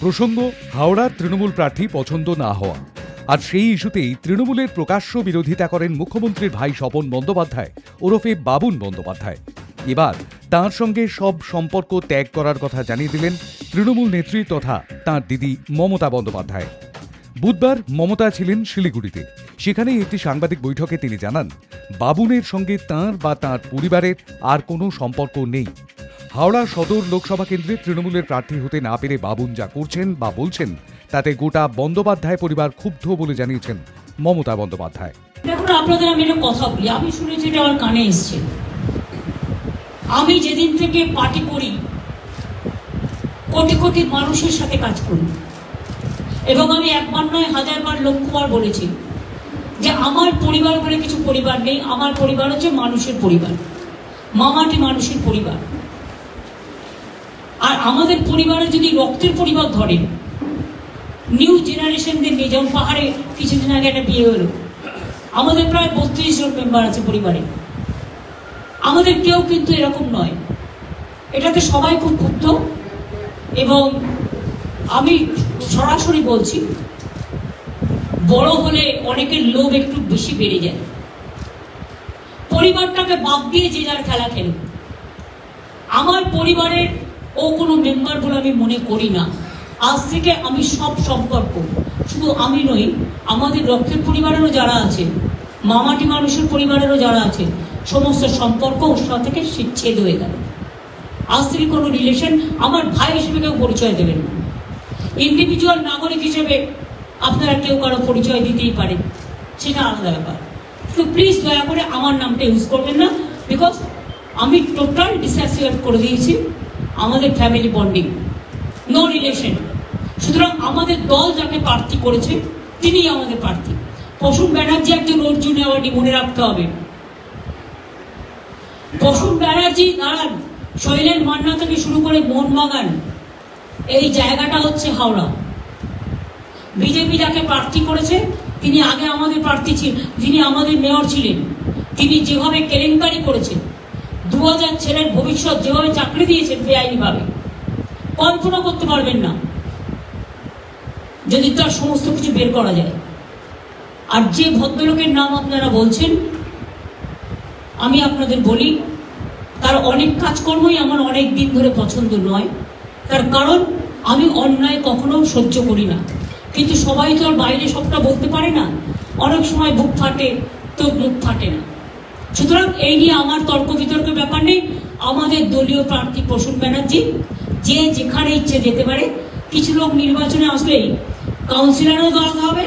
প্রসঙ্গ হাওড়ার তৃণমূল প্রার্থী পছন্দ না হওয়া। আর সেই ইস্যুতেই তৃণমূলের প্রকাশ্য বিরোধিতা করেন মুখ্যমন্ত্রীর ভাই স্বপন বন্দ্যোপাধ্যায়, ওরফে বাবুন বন্দ্যোপাধ্যায়। এবার তার সঙ্গে সব সম্পর্ক ত্যাগ করার কথা জানিয়ে দিলেন তৃণমূল নেত্রী তথা তাঁর দিদি মমতা বন্দ্যোপাধ্যায়। বুধবার মমতা ছিলেন শিলিগুড়িতে। সেখানে একটি সাংবাদিক বৈঠকে তিনি জানান, বাবুনের সঙ্গে তাঁর বা তাঁর পরিবারের আর কোনো সম্পর্ক নেই। হাওড়া সদর লোকসভা কেন্দ্রে তৃণমূলের প্রার্থী হতে না পেরে বাবুন যা করছেন বা বলছেন, তাতে গোটা বন্দ্যোপাধ্যায় পরিবার ক্ষুব্ধ বলে জানিয়েছেন মমতা বন্দ্যোপাধ্যায়। দেখুন আপনাদের আমি একটা কথা বলি, আমি শুনেছি এটা আমার কানে এসছে। আমি যেদিন থেকে পার্টি করি, কোটি কোটি মানুষের সাথে কাজ করি। এবং আমি একবার নয়, হাজারবার লক্ষবার বলেছি যে আমার পরিবার বলে কিছু পরিবার নেই, আমার পরিবার হচ্ছে মানুষের পরিবার, মামাটি মানুষের পরিবার। আর আমাদের পরিবারে যদি রক্তের পরিবার ধরেন নিউ জেনারেশনদের নিয়ে যেমন পাহাড়ে কিছুদিন আগে একটা বিয়ে হলো। আমাদের প্রায় বত্রিশ জন মেম্বার আছে পরিবারে। আমাদের কেউ কিন্তু এরকম নয়। এটাতে সবাই খুব ক্ষুব্ধ এবং আমি সরাসরি বলছি, বড় হলে অনেকের লোভ একটু বেশি বেড়ে যায়। পরিবারটাকে বাদ দিয়ে যে যার খেলা খেলুক। আমার পরিবারের ও কোনো মেম্বার বলে আমি মনে করি না। আজ থেকে আমি সব সম্পর্ক। শুধু আমি নই, আমাদের রক্তের পরিবারেরও যারা আছে, মামাটি মানুষের পরিবারেরও যারা আছে, সমস্ত সম্পর্ক ওর সাথে থেকে ছেদ হয়ে গেল। আজ থেকে কোনো রিলেশন আমার ভাই হিসেবে কেউ পরিচয় দেবেন না। ইন্ডিভিজুয়াল নাগরিক হিসেবে আপনারা কেউ কারও পরিচয় দিতেই পারেন সেটা আলাদা ব্যাপার। তো প্লিজ দয়া করে আমার নামটা ইউজ করবেন না বিকজ আমি টোটাল ডিসঅ্যাসিয়েট করে দিয়েছি। আমাদের ফ্যামিলি বন্ডিং নো রিলেশন সুতরাং আমাদের দল যাকে প্রার্থী করেছে, তিনিই আমাদের প্রার্থী। প্রসূন ব্যানার্জি একজন অর্জুন অ্যাওয়ার্ডি মনে রাখতে হবে। প্রসূন ব্যানার্জি, দাঁড়ান, শৈলেন মান্না থেকে শুরু করে মোহনবাগান, এই জায়গাটা হচ্ছে হাওড়া। বিজেপি যাকে প্রার্থী করেছে, তিনি আগে আমাদের প্রার্থী ছিলেন, যিনি আমাদের মেয়র ছিলেন, তিনি যেভাবে কেলেঙ্কারি করেছেন হাজার ছেলের ভবিষ্যৎ যেভাবে চাকরি দিয়েছেন বেআইনিভাবে, কল্পনা করতে পারবেন না। যদি তার সমস্ত কিছু বের করা যায়। আর যে ভদ্রলোকের নাম আপনারা বলছেন, আমি আপনাদের বলি, তার অনেক কাজকর্মই আমার অনেক দিন ধরে পছন্দ নয়। তার কারণ, আমি অন্যায় কখনো সহ্য করি না। কিন্তু সবাই তো আর বাইরে সবটা বলতে পারে না। অনেক সময় বুক ফাটে তো মুখ ফাটে না। সুতরাং এই নিয়ে আমার তর্ক বিতর্কের ব্যাপার নেই। আমাদের দলীয় প্রার্থী প্রসূন ব্যানার্জি, যে যেখানে ইচ্ছে যেতে পারে, কিছু লোক নির্বাচনে আসলেই কাউন্সিলরও দাঁড়াতে হবে,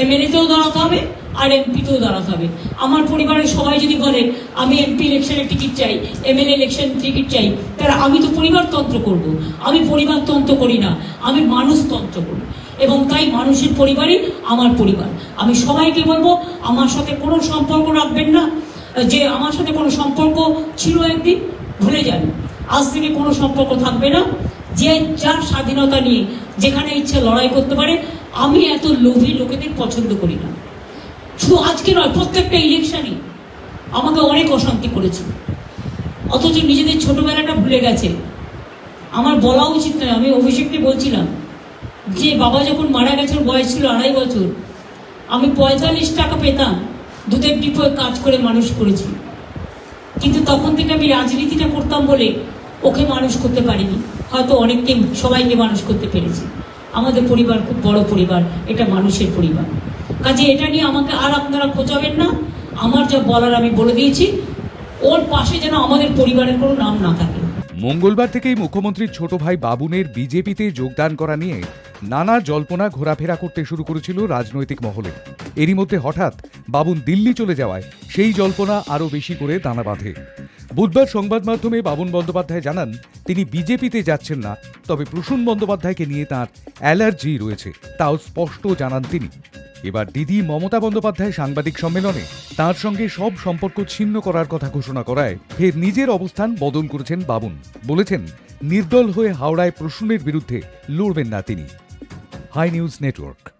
এমএলএতেও দাঁড়াতে হবে, আর এমপিতেও দাঁড়াতে হবে। আমার পরিবারের সবাই যদি বলে, আমি এমপি ইলেকশনের টিকিট চাই, এমএলএ ইলেকশন টিকিট চাই, তাহলে আমি তো পরিবারতন্ত্র করব। আমি পরিবারতন্ত্র করি না, আমি মানুষতন্ত্র করি। এবং তাই মানুষের পরিবারই আমার পরিবার। আমি সবাইকে বলব, আমার সাথে কোনো সম্পর্ক রাখবেন না। যে আমার সাথে কোনো সম্পর্ক ছিল একদিন, ভুলে যান আজ থেকে কোনো সম্পর্ক থাকবে না। যে যার স্বাধীনতা নিয়ে যেখানে ইচ্ছে লড়াই করতে পারে, আমি এত লোভী লোকেদের পছন্দ করি না। শুধু আজকে নয়, প্রত্যেকটা ইলেকশনই আমাকে অনেক অশান্তি করেছে অথচ নিজেদের ছোটবেলাটা ভুলে গেছে। আমার বলা উচিত নয়, আমি অভিষেককে বলছিলাম যে, বাবা যখন মারা গেছে ওর বয়স ছিল আড়াই বছর, আমি পঁয়তাল্লিশ টাকা পেতাম। দুধের ডিপোয় কাজ করে মানুষ করেছি। কিন্তু তখন থেকে আমি রাজনীতিটা করতাম বলে ওকে মানুষ করতে পারিনি। হয়তো অনেককে সবাইকে মানুষ করতে পেরেছি। আমাদের পরিবার খুব বড় পরিবার, এটা মানুষের পরিবার। কাজে এটা নিয়ে আমাকে আর আপনারা খোঁচাবেন না। আমার যা বলার আমি বলে দিয়েছি। ওর পাশে যেন আমাদের পরিবারের কোনো নাম না থাকে। মঙ্গলবার থেকেই মুখ্যমন্ত্রীর ছোট ভাই বাবুনের বিজেপিতে যোগদান করা নিয়ে নানা জল্পনা ঘোরাফেরা করতে শুরু করেছিল রাজনৈতিক মহলে। এরই মধ্যে হঠাৎ বাবুন দিল্লি চলে যাওয়ায় সেই জল্পনা আরও বেশি করে দানা বাঁধে। বুধবার সংবাদ মাধ্যমে বাবুন বন্দ্যোপাধ্যায় জানান, তিনি বিজেপিতে যাচ্ছেন না, তবে প্রসূন বন্দ্যোপাধ্যায়কে নিয়ে তাঁর অ্যালার্জি রয়েছে, তাও স্পষ্ট জানান তিনি। এবার দিদি মমতা বন্দ্যোপাধ্যায় সাংবাদিক সম্মেলনে তার সঙ্গে সব সম্পর্ক ছিন্ন করার কথা ঘোষণা করায় ফের নিজের অবস্থান বদল করেছেন বাবুন। বলেছেন, নির্দল হয়ে হাওড়ায় প্রসূনের বিরুদ্ধে লড়বেন না তিনি। High news network.